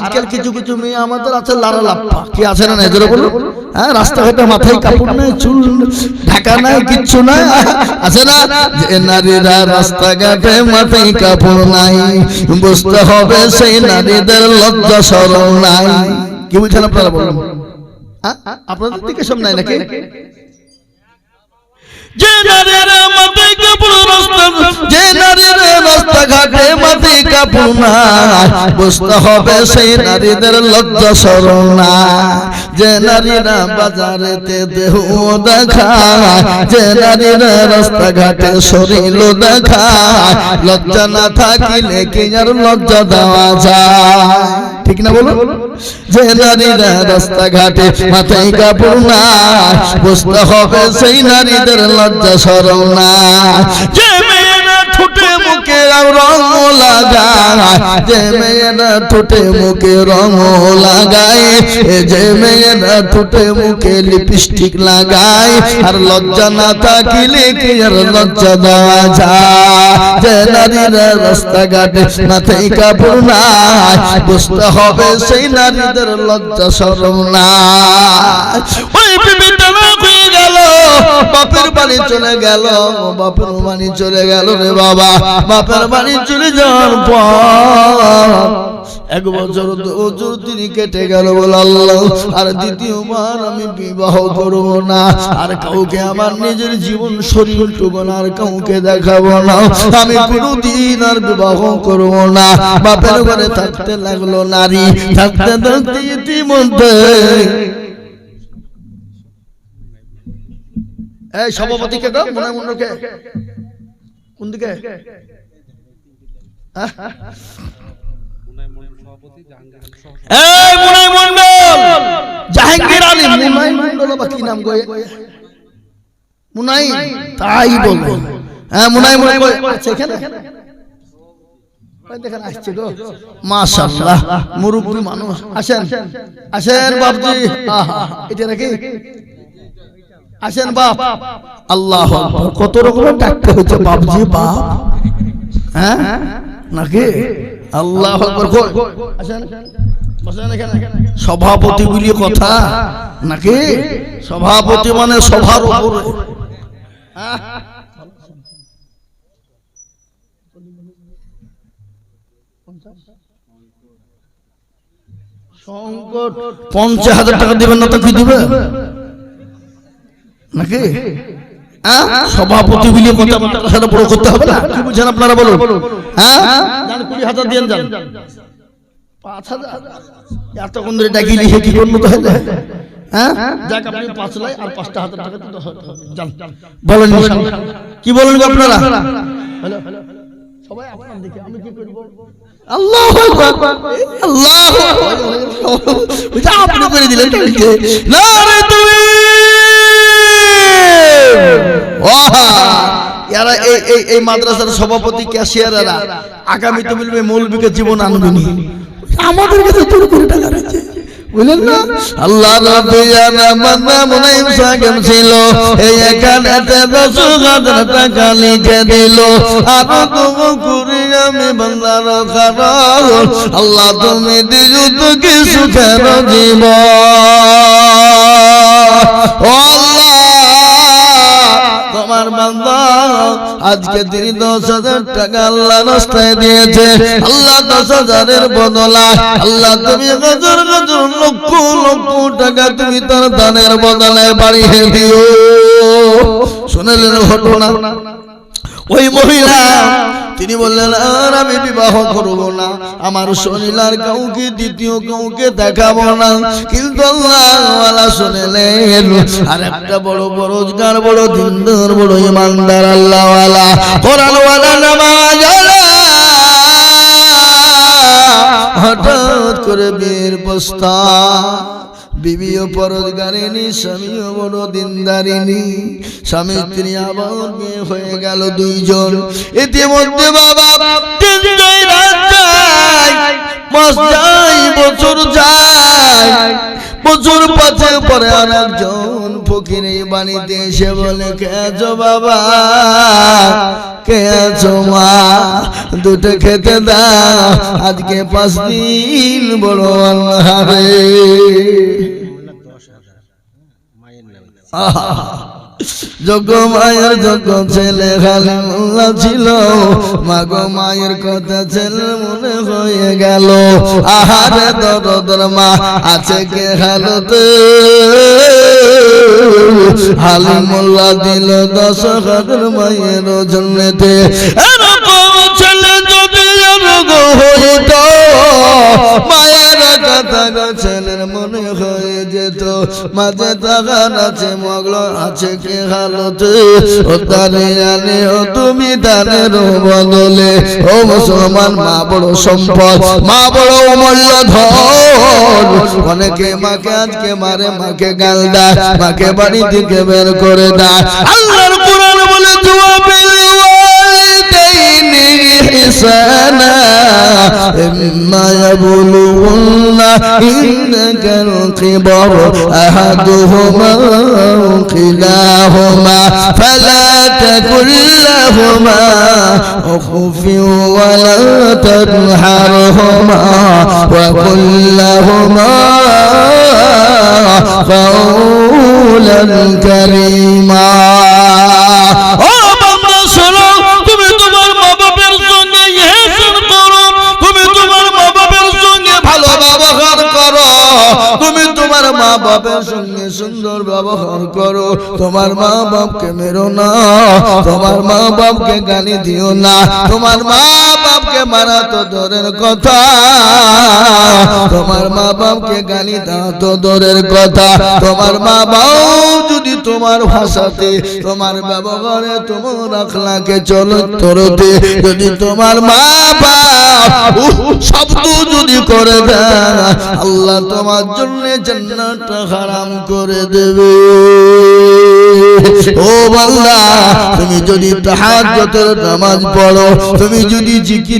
আজকাল কিছু কিছু মেয়ে আমাদের আছে লারা লাপ্পা। কি আছে না এদের বলো হ্যাঁ রাস্তাঘাটে মাথায় কাপড় নাই চুল ঢাকা নাই কিচ্ছু নাই। আছে না? যে নারীরা রাস্তাঘাটে মাথায় কাপড় নাই। বুঝতে হবে সেই নারীদের লজ্জা সরম নাই। কি বুঝছেন আপনারা বলুন? হ্যাঁ? আপনাদের দিকে সব নাই নাকি? যে নারীরা মাথায় কাপড় রাস্তা যে নারীরা রাস্তাঘাটে নাই বুঝতে হবে সেই নারীদের লজ্জা যে নারীরা দেহ যে নারীরা রাস্তাঘাটে শরীর দেখায়, লজ্জা না থাকিলে কি আর লজ্জা দেওয়া যায়? ঠিক না বলো যে নারীরা রাস্তাঘাটে মাথায় কাপড় নাই, বুঝতে হবে সেই নারীদের লজ্জা যে মেয়েরা ঠোঁটে মুখে রং লাগায়, যে মেয়েরা ঠোঁটে মুখে রং লাগায় যে মেয়েরা ঠোঁটে মুখে লিপস্টিক লাগায়, আর লজ্জা না থাকিলে কি আর লজ্জা দেওয়া যায়? যে নারীরা রাস্তাঘাটে মাথায় কাপড় নাই, বুঝতে হবে সেই নারীদের লজ্জা সরম না ওই বাপের বাড়ি চলে গেল বাপের বাড়ি চলে গেল রে বাবা। বাপের বাড়ি চলে যাওয়ার পর এক বছর দু বছর তিনি কেটে গেল বলে আল্লাহ। আর দ্বিতীয়বার আমি বিবাহ করব না। আর কাউকে আমার নিজের জীবন শরীর টুকন আর কাউকে দেখাবো না। আমি কোনোদিন আর বিবাহ করব না। বাপের ঘরে থাকতে লাগল নারী। থাকতে থাকতে ইতিমধ্যে এই সভাপতি কে গো মনে কোন দিকে? এই মুনাই মন্ডল জাহাঙ্গীর আলী মুনাই মন্ডল বা কি নাম? মুনাই তাই বলব হ্যাঁ মুনাই মন্ডল আছে এখানে? ওই দেখেন আসছে গো। মাশাআল্লাহ মুরব্বি মানুষ। আসেন। আসেন বাপজি। এটা নাকি? আসেন বাপ। আল্লাহ কত রকমের ডাকতে হচ্ছে বাপজি, বাপ। হ্যাঁ? নাকি? আল্লাহ সভাপতি বলি কথা। নাকি? সভাপতি মানে সভার উপরে। হ্যাঁ? পঞ্চাশ হাজার টাকা দিবেন না তো কি দিবে? নাকি হ্যাঁ? সভাপতি বিলিয়ে কথা বড় করতে হবে না কি আপনারা বলুন হ্যাঁ যান কুড়ি হাজার দিয়ে যান পাঁচ হাজার এতক্ষণ ধরে ডাকি লিখে কি করব তাহলে হ্যাঁ যাক আপনি পাঁচ লাই আর পাঁচটা হাজার টাকা দিতে যান বলেন কি বলেন আপনারা সবাই আপনার দিকে আমি কি করব আল্লাহ আল্লাহ আপনি করে দিলেন না রে তুমি! এরা এই এই এই মাদ্রাসার সভাপতি ক্যাশিয়ারেরা আগামী তো বলবে মৌলবীকে জীবন আনবেনি আমাদের কাছে চুরি করে টাকা রয়েছে। বুঝলেন না? আল্লাহ মুনাইম ছিল। এই এখানে লিখে দিল। আর তুমি করি আমি বান্দার আল্লাহ তুমি দিও তো কি সুখের জীবন ও আজকে তিনি দশ হাজার টাকা আল্লাহ রাস্তায় দিয়েছে। আল্লাহ দশ হাজারের বদলা। আল্লাহ তুমি হাজার হাজার লক্ষ লক্ষ টাকা তুমি তার দানের বদলে বাড়িয়ে দিও। শুনে ঘটনা। ওই মহিলা, তিনি বললেন, আর আমি বিবাহ করব না। আমার আর কাউকে, দ্বিতীয় কাউকে দেখাবো না। কিন্তু আল্লাহ শুনলেন আর একটা বড় বড় বড় দিনদার, বড় ইমানদার আল্লাহ কোরআন ওয়ালা নামাজ হঠাৎ করে বীর বস্তা বিবিও পরোজগারিনী স্বামীও বড় দিনদারিনী স্বামী, স্ত্রী আবার বিয়ে হয়ে গেল দুইজন। ইতিমধ্যে বাবা যায় বছর যায় বছর পাঁচে পরে আর একজন ফকির এই বাড়িতে এসে বলে কে আছো বাবা? কে আছো মা? দুটো খেতে দা আজকে পাঁচ দিন বড় আল্লাহ রে যোগ্য মায়ের যোগ্য ছেলে খালি মোল্লা ছিল, মাগো মায়ের কথা ছেলে মনে হয়ে গেল। আহারে দরদর মা আছে কে হালতে? হালি মোল্লা দিল দশ হাজার মায়ের হইত, মায়ের কথা ছেলের মনে হয়ে যেত মাঝে টাকার আছে, মগল আছে, কে ও জানে ও তুমি তাদের বদলে। ও মুসলমান, মা বড় সম্পদ, মা বড় অমূল্য ধন অনেকে মাকে আজকে মারে, মাকে গাল দেয়, মাকে বাড়ি থেকে বের করে দেয়। আল্লাহর কোরআন বলে দুয়া ওয়ালিদাইনি إحسانا إما يبلغن إنك الكبر أحدهما كلاهما فلا تكن لهما أخف ولا تنحرهما وقل لهما قولا كريما. বাবার সঙ্গে সুন্দর ব্যবহার করো। তোমার মা বাপকে মেরো না, তোমার মা বাপকে গালি দিও না, তোমার মা বাপকে মারা তো দূরের কথা। তোমার মা বাপকে গালি দাও তো দূরের কথা। তোমার মা বাপ যদি তোমার ভাষাতে, তোমার ব্যবহারে, তোমার আখলাকে চলো তরতে, যদি তোমার মা বাপ শব্দ যদি করে দেয়, আল্লাহ তোমার জন্য জান্নাতটা হারাম করে দেবে। ও বান্দা, তুমি যদি তাহাজ্জুদের নামাজ পড়ো, তুমি যদি জিকিরে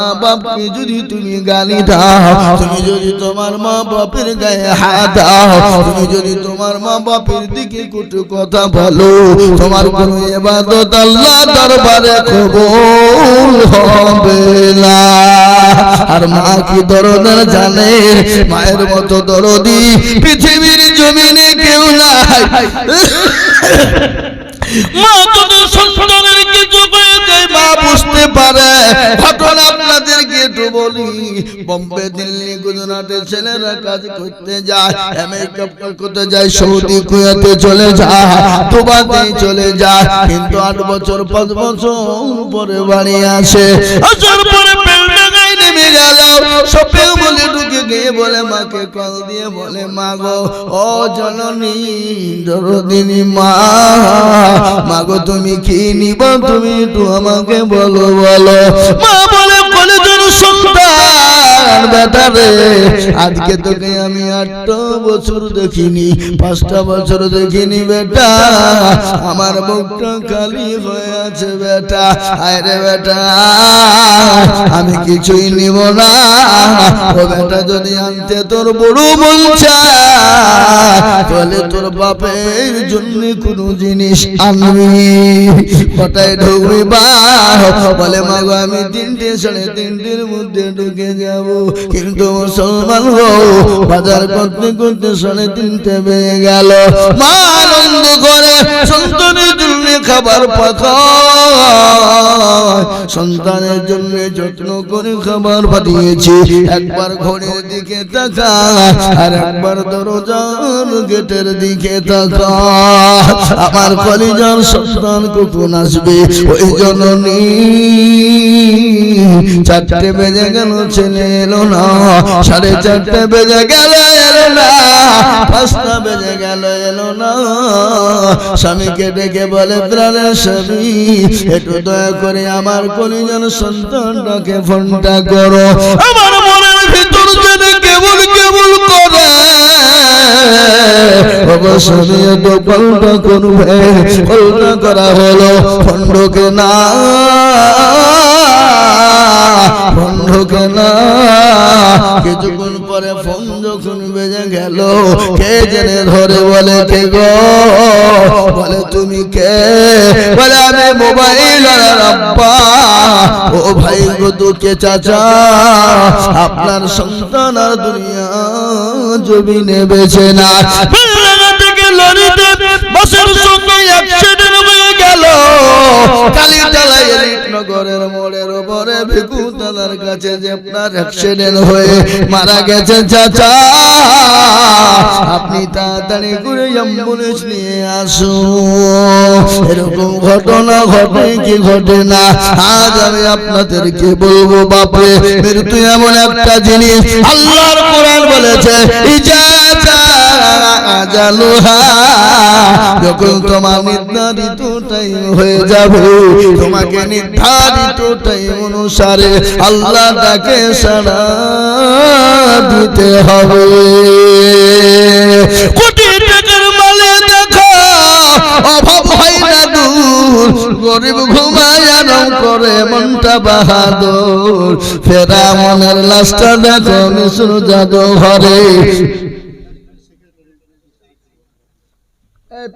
বাপকে যদি তুমি গালি দাও, তুমি যদি তোমার মা বাপের গায়ে হাত দাও, তুমি যদি তোমার মা বাপের দিকে কটু কথা বলো, তোমার কোন ইবাদত আল্লাহ দরবারে কবুল হবে না। আর মা কি দরদ জানে মায়ের মতো দরদি পৃথিবীর জমিনে কেউ নাই। মা যদি সন্তানের কিছু হয়ে যায় মা বুঝতে পারে, ঘটনা বলি, বোম্বে, দিল্লি, গুজরাটে ছেলেরা কাজ করতে যায়, আমেরিকা করতে যায়, সৌদি কুয়েতে চলে যায়, দুবাইতে চলে যায়, কিন্তু আট বছর, পাঁচ বছর পরে বাড়ি আসে। বলে মা, মাগো, তুমি কি নিব? তুমি একটু আমাকে বলো বলো। মা বলে সন্তান বেটা রে আজকে তোকে আমি আটটা বছর দেখিনি, পাঁচটা বছর দেখিনি বেটা। আমার মুখটা খালি হয়ে আছে বেটা। আরে বেটা, আমি কিছুই নিব না। ও বেটা, যদি আনতে তোর বড় চায় তাহলে তোর বাপের জন্য কোনো জিনিস আনবি। কটায় ঢুকবি বা, বলে, মাগো, আমি তিনটে সাড়ে তিনটের মধ্যে ঢুকে যাব। কিন্তু মুসলমান গো বাজার করতে করতে সাড়ে তিনটে বেজে গেল। মা আনন্দ করে, সন্তানের জন্য খাবার পাকায় সন্তানের জন্য যত্ন করে খাবার পাঠিয়েছি। একবার ঘড়ির দিকে তাকা আর একবার দরজার গেটের দিকে তাকা আমার কলিজার সন্তান কখন আসবে? ওই জন্য জননী চারটে বেজে গেল, ছেলে এলো না। সাড়ে চারটে বেজে গেল, এলো না। পাঁচটা বেজে গেল, এলো না। স্বামীকে ডেকে বলে প্রাণের স্বামী, একটু দয়া করে আমার কলিজন সন্তানটাকে ফোনটা করো। আমার মনের ভিতর যেন কেবল কেবল তো কল্পনা করবে। কল্পনা করা হলো খণ্ডকে না। কিছুক্ষণ পরে ফোন যখন বেজে গেল, কে জেনে ধরে বলে কে গো? বলে, তুমি কে? বলে, আমি মোবাইল ও ভাই গো, দুঃখে চাচা, আপনার সন্তান আর দুনিয়া জমিনে বেছে না। লরিতে বাসের সঙ্গে অ্যাক্সিডেন্ট হয়ে গেল। কালীতলা এলিট নগরের মোড়ের উপরে ভিকু দাদার কাছে যে আপনার অ্যাক্সিডেন্ট হয়ে মারা গেছে, চাচা। আপনি তাড়াতাড়ি করে অ্যাম্বুলেন্স নিয়ে আসুন। এরকম ঘটনা ঘটে কি ঘটে না? আজ আমি আপনাদেরকে বলব, বাপরে, মৃত্যু এমন একটা জিনিস, আল্লাহর কোরআন বলেছে ইজাজা যখন তোমার হয়ে যাবে, তোমাকে অনুসারে আল্লাহ তাকে সাড়া দিতে হবে। হয় গরিব ঘুমায় করে, মনটা বাহাদুর। ফেরা মনের লাশটা দেখো, মিশ্র জাদু ঘরে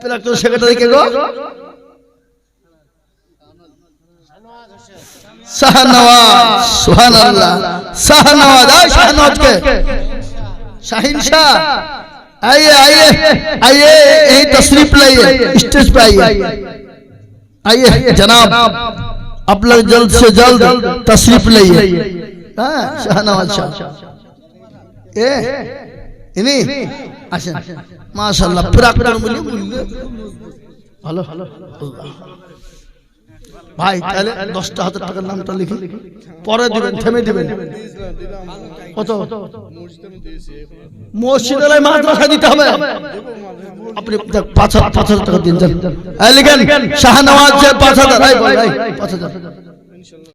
প্রাক্তন সেক্রেটারি কে গো শাহনওয়াজ সুবহানাল্লাহ শাহনওয়াজ আয় শাহনওয়াজ কে শাহিন শাহ आइए आइए आइए यही तशरीफ लाइए स्टेज पे आइए आइए जनाब आप लोग जल्द से जल्द तशरीफ लाइए हाँ शाहनवाज शाह ए इन्हीं আসেন। মাশাআল্লাহ প্রাক্তন বলি ভালো ভাই তাহলে দশটা হাজার টাকার নামটা লিখি। পরে দিবেন থেমে দিবেন। কত? মসজিদ মাদ্রাসা দিতে হবে। আপনি পাঁচ হাজার টাকা দিন যান। এই লিখেন। শাহনওয়াজ পাঁচ হাজার পাঁচ হাজার।